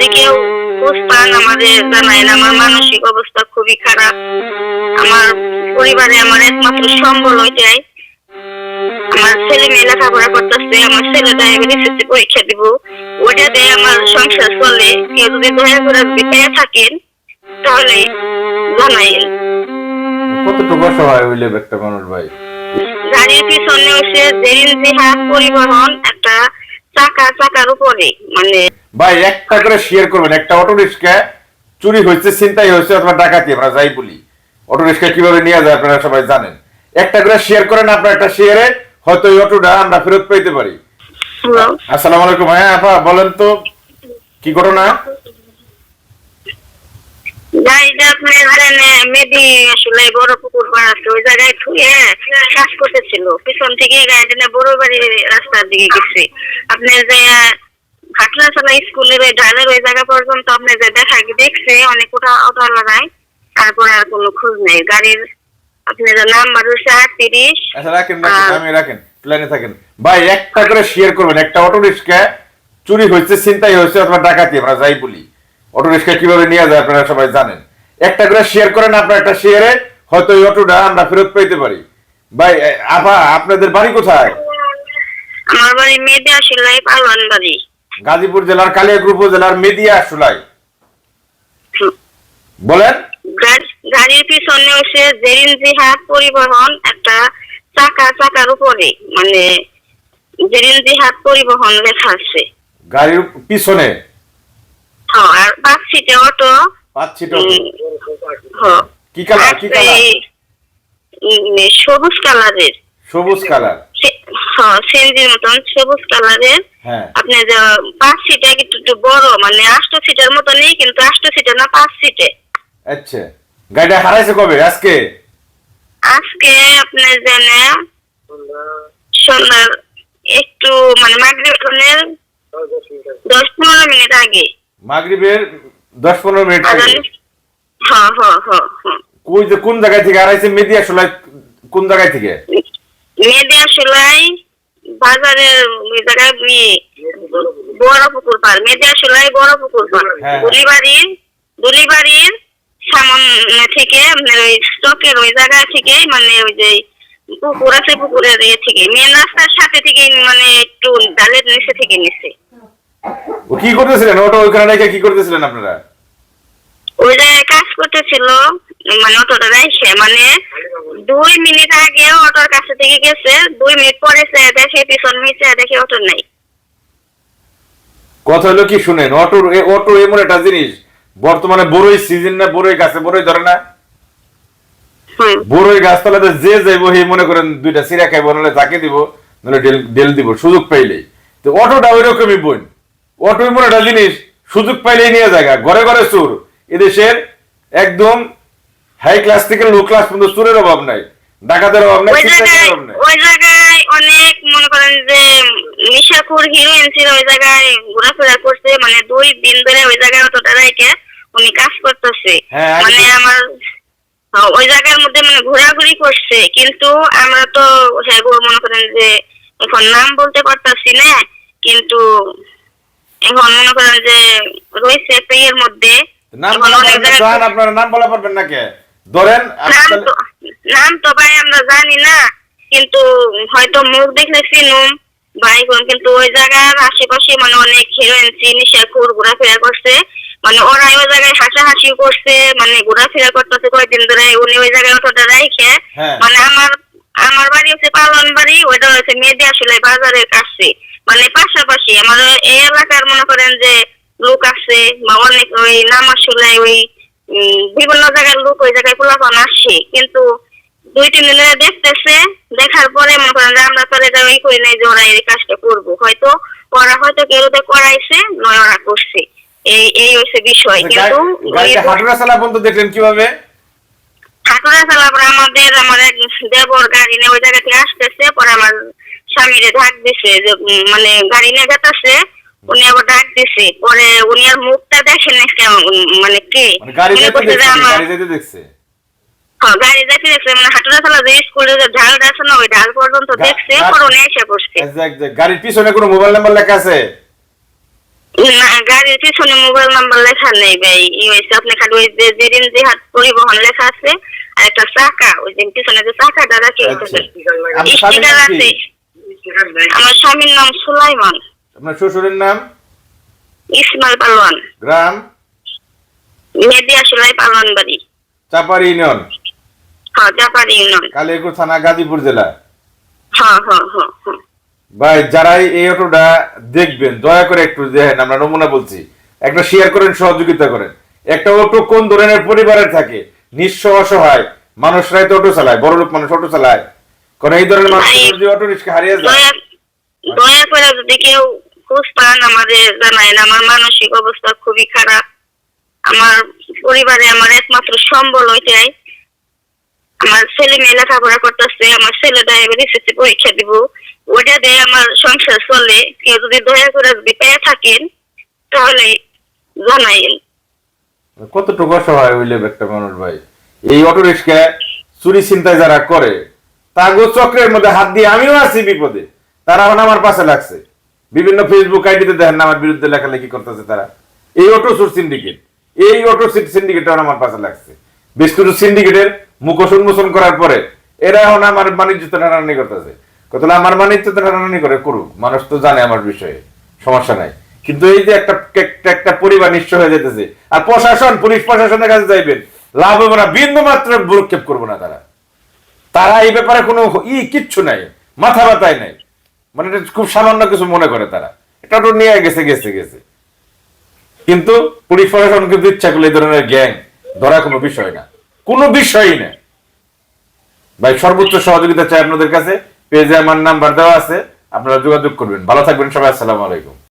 খোঁজ পান আমাদের আমার মানসিক অবস্থা খুবই খারাপ। আমার পরিবারে আমার একমাত্র সম্বল ওইটাই। আমার ছেলে মেয়ে লেখাপড়া করতেছে আমার ছেলে ডায়াবেটিস পরীক্ষা দিব। দিয়ে আমার সংসার চলে। কেউ যদি দয়া করে যদি পেয়ে থাকেন তাহলে জানাইন কতটুকু অসহায় হইলে একটা মানুষ ভাই? গাড়ির পিছনে জেরিন জিহাদ পরিবহন একটা চাকা চাকার উপরে মানে ভাই একটা করে শেয়ার করবেন। একটা অটো রিক্সা চুরি হয়েছে চিন্তাই হয়েছে অথবা ডাকাতি আমরা যাই বলি। অটো রিক্সা কীভাবে নিয়ে যায় আপনারা সবাই জানেন। একটা করে শেয়ার করেন আপনার একটা শেয়ারে হয়তো এই অটোটা আমরা ফেরত পেতে পারি। আসসালামু আলাইকুম। হ্যাঁ আপা বলেন তো কি ঘটনা? গাড়িটা আপনার জানে মেদি আসলে বড় পুকুর পাড় আছে ওই জায়গায় থুয়ে কাজ করতেছিল পিছন থেকে গাড়িটা বড় বাড়ির রাস্তার দিকে গেছে। আপনি যে খাটলাছালা স্কুলের ওই ঢালের ওই জায়গা পর্যন্ত আপনি যে দেখা দেখছে অনেক ওটা তারপরে আর কোনো খোঁজ নেই। গাড়ির আপনি যে নাম্বার হচ্ছে আটত্রিশ আচ্ছা রাখেন রাখেন আমি রাখেন প্ল্যানে থাকেন। ভাই একটা করে শেয়ার করবেন একটা অটো রিক্সা চুরি হয়েছে চিন্তাই হয়েছে অথবা ডাকাতি আমরা যাই বলি। অটো রিক্সা কীভাবে নিয়ে যায় আপনারা সবাই জানেন। একটা করে শেয়ার করেন আপনার একটা শেয়ারে হয়তো এই অটোটা আমরা ফেরত পেতে পারি। ভাই আপা আপনাদের বাড়ি কোথায়? আমার বাড়ি আসলে পালোয়ান বাড়ি গাজীপুর জেলার কালিয়াকুর উপজেলার মেদিয়া সুলাই। বলেন। গাড়ি- গাড়ির পিছনে হচ্ছে জেরিন জিহাদ পরিবহন একটা চাকা চাকার উপরে মানে জেরিন জিহাদ পরিবহন লেখা আছে। গাড়ির পিছনে? আর পাঁচ সিটে অটো। পাচ্ছি উম, হ্যাঁ। কি কালার কি কালার? সবুজ কালারের। সবুজ কালার। হ্যাঁ মতন সবুজ কালারের। হ্যাঁ। আপনি যে পাঁচ সিটে একটু একটু বড় মানে আষ্ট সিটের মতো নেই কিন্তু আষ্ট সিটে না পাঁচ সিটে আচ্ছা। গাড়িটা হারাইছে কবে? আজকে? আজকে আপনি জেনে সন্ধ্যার একটু মানে মাগরিবের দশ পনেরো মিনিট আগে। মাগরিবের দশ পনেরো মিনিট আজান হ্যাঁ হ্যাঁ হ্যাঁ যে কোন জায়গায় থেকে? হারাইছে মেদিয়া সুলাই কোন জায়গায় থেকে? সেলাই বাজারের ওই জায়গায় বড় পুকুর পার সেলাই বড় পুকুর পার। দুলিবাড়ির দুলিবাড়ির সামনে থেকে আপনার ওই স্টকের ওই জায়গা থেকে মানে ওই যে পুকুর আছে পুকুরের ইয়ে থেকে। মেন রাস্তার সাথে থেকে মানে একটু ডালের নিচে থেকে নিচে ও কি করতেছিলেন? ওটা ওইখানে রেখে কি করতেছিলেন আপনারা? ওই জায়গায় কাজ করতেছিল মানে অটোটা মানে দুই মিনিট আগে অটোর কাছে থেকে গেছে দুই মিনিট পরে সে দেখে পিছন নিচে দেখে অটো নাই। কথা হলো কি শুনেন অটোর অটো এমন একটা জিনিস বর্তমানে বড়ই সিজন না বড়ই গাছে বড়ই ধরে না। বড়ই গাছতলাতে যে যাইব হে মনে করেন দুইটা সিরা খাইব নাহলে তাকে দিব নাহলে ডেল দিব সুযোগ পাইলেই। তো অটোটা ওই রকমই বোন অটো এমন একটা জিনিস সুযোগ পাইলেই নিয়ে জায়গা ঘরে ঘরে চোর। এদেশের একদম হাই ক্লাস থেকে লো ক্লাস পর্যন্ত চোরের অভাব নাই ডাকাতের অভাব নাই ওই জায়গায় অনেক মনে করেন যে নিশাকুর হিরোইন ছিল ওই জায়গায় ঘোরাফেরা করছে মানে দুই দিন ধরে ওই জায়গায় অতটা রেখে উনি কাজ করতেছে। হ্যাঁ, মানে আমার হ্যাঁ, ওই জায়গার মধ্যে মানে ঘোরাঘুরি করছে কিন্তু আমরা তো হ্যাঁ গো মনে করেন যে এখন নাম বলতে পারতাছি না কিন্তু এখন মনে করেন যে রয়েছে একটা ইয়ের মধ্যে নাম আপনারা নাম বলা পারবেন না কে? ধরেন নাম তো ভাই আমরা জানি না কিন্তু হয়তো মুখ দেখলে চিনুম। ভাই কিন্তু ওই জায়গার আশেপাশে মানে অনেক হিরোইন নিশাখুর ঘোরাফেরা করছে। মানে ওরা ওই জায়গায় হাসাহাসি করছে মানে ঘোরাফেরা করতেছে কয়েকদিন ধরে উনি ওই জায়গায় অতটা রাইখে। হ্যাঁ। মানে আমার আমার বাড়ি হচ্ছে পালন বাড়ি ওইটা হচ্ছে মেয়েদি আসলে বাজারের কাছে। মানে পাশাপাশি আমার এই এলাকার মনে করেন যে লোক আছে বা অনেক ওই নাম আসলে ওই বিভিন্ন জায়গার লোক ওই জায়গায় পোলাপান আসছে কিন্তু দুই তিন দিনে দেখতেছে দেখার পরে মনে করেন যে আমরা তো আর এটা ওই করি নাই যে ওরা এই কাজটা করব। হয়তো ওরা হয়তো কেউ ওদের করাইছে নয় ওরা করছে। এই এই হচ্ছে বিষয়। কিন্তু হাঁটুরা দেখলেন কীভাবে? ঠাকুরা চালাবার আমাদের আমার এক দেবর গাড়ি নিয়ে ওই জায়গা থেকে আসতেছে পরে আমার স্বামীরে ডাক দিছে যে মানে গাড়ি নিয়ে যেতেছে উনি আবার ডাক দিছে। পরে উনি আর মুখটা দেখেন না কেমন, মানে কি? মানে গাড়ি দেখছে হাটুরা যে স্কুলে যে ঢাল আছে না ওই ঢাল পর্যন্ত দেখছে পরে উনি এসে পড়ছে এক জায়গ- জায়গ- গাড়ির পিছনে কোনো মোবাইল নাম্বার লেখা আছে? গাড়ির পিছনে মোবাইল নাম্বার লেখা নেই ভাই। ই হয়েছে আপনি খালি ওই যে যেদিন যে হাত পরিবহন লেখা আছে আর একটা চাকা ওই যে পিছনে যে চাকাটা রাখি আচ্ছা। আছে। কি? আমার স্বামীর নাম সুলাইমান। আপনার শ্বশুরের নাম? ইসমাইল পালোয়ান। গ্রাম? মেদিয়া সুলাই পালোয়ান বাড়ি চাপার ইউনিয়ন? হ্যাঁ জাপারি ইউনিয়ন। কালিয়াকুর থানা গাজীপুর জেলা? হ্যাঁ হ্যাঁ ভাই যারাই এই অটোটা দেখবেন দয়া করে একটু দেখেন আমরা নমুনা বলছি। একটা শেয়ার করেন সহযোগিতা করেন। একটা অটো কোন ধরনের পরিবারের থাকে? নিঃস্ব অসহায় মানুষরাই তো অটো চালায় বড় লোক মানুষ অটো চালায়। কারণ এই ধরনের মানুষ অটো রিক্সা হারিয়ে যায়? দয়া করে যদি কেউ খোঁজ পান আমাদের জানাইন। আমার মানসিক অবস্থা খুবই খারাপ। আমার পরিবারে আমার একমাত্র সম্বল আমার ছেলে মেয়ে লেখাপড়া করতেছে আমার ছেলেটা এবার এসএসসি পরীক্ষা দিব। ওইটা দিয়ে আমার সংসার চলে। কেউ যদি দয়া করে যদি পেয়ে থাকেন তাহলে জানাইন। কতটুকু অসহায় হইলে একটা মানুষ ভাই? এই অটো রিক্সা চুরি চিন্তায় যারা করে তাগো চক্রের মধ্যে হাত দিয়ে আমিও আছি বিপদে। তারা এখন আমার পাশে লাগছে। বিভিন্ন ফেসবুক আইডিতে দেখেন না, আমার বিরুদ্ধে লেখালেখি করতেছে তারা। এই অটো চোর সিন্ডিকেট এই অটো সিন্ডিকেট আমার পাশে লাগছে। বেশ কিছু সিন্ডিকেটের মুখোশ উন্মোচন করার পরে এরা এখন আমার বাণিজ্য টানাটানি করতেছে। কত আমার বাণিজ্য টানাটানি করে? করুক, মানুষ তো জানে আমার বিষয়ে, সমস্যা নাই। কিন্তু এই যে একটা একটা- পরিবার নিঃস্ব হয়ে যেতেছে, আর প্রশাসন, পুলিশ প্রশাসনের কাছে যাইবেন, লাভ হবে না বিন্দু মাত্র ভ্রুক্ষেপ করব না তারা। তারা এই ব্যাপারে কোনো ই কিচ্ছু নাই, মাথা ব্যথায় নাই। মানে এটা খুব সামান্য কিছু মনে করে তারা। এটা তো নিয়ে গেছে গেছে গেছে। কিন্তু পুলিশ প্রশাসন কিন্তু ইচ্ছা করলে এই ধরনের গ্যাং ধরা কোনো বিষয় না। কোনো বিষয়ই না। ভাই, সর্বোচ্চ সহযোগিতা চাই আপনাদের কাছে। পেজে আমার নাম্বার দেওয়া আছে, আপনারা যোগাযোগ করবেন। ভালো থাকবেন সবাই, আসসালামু আলাইকুম।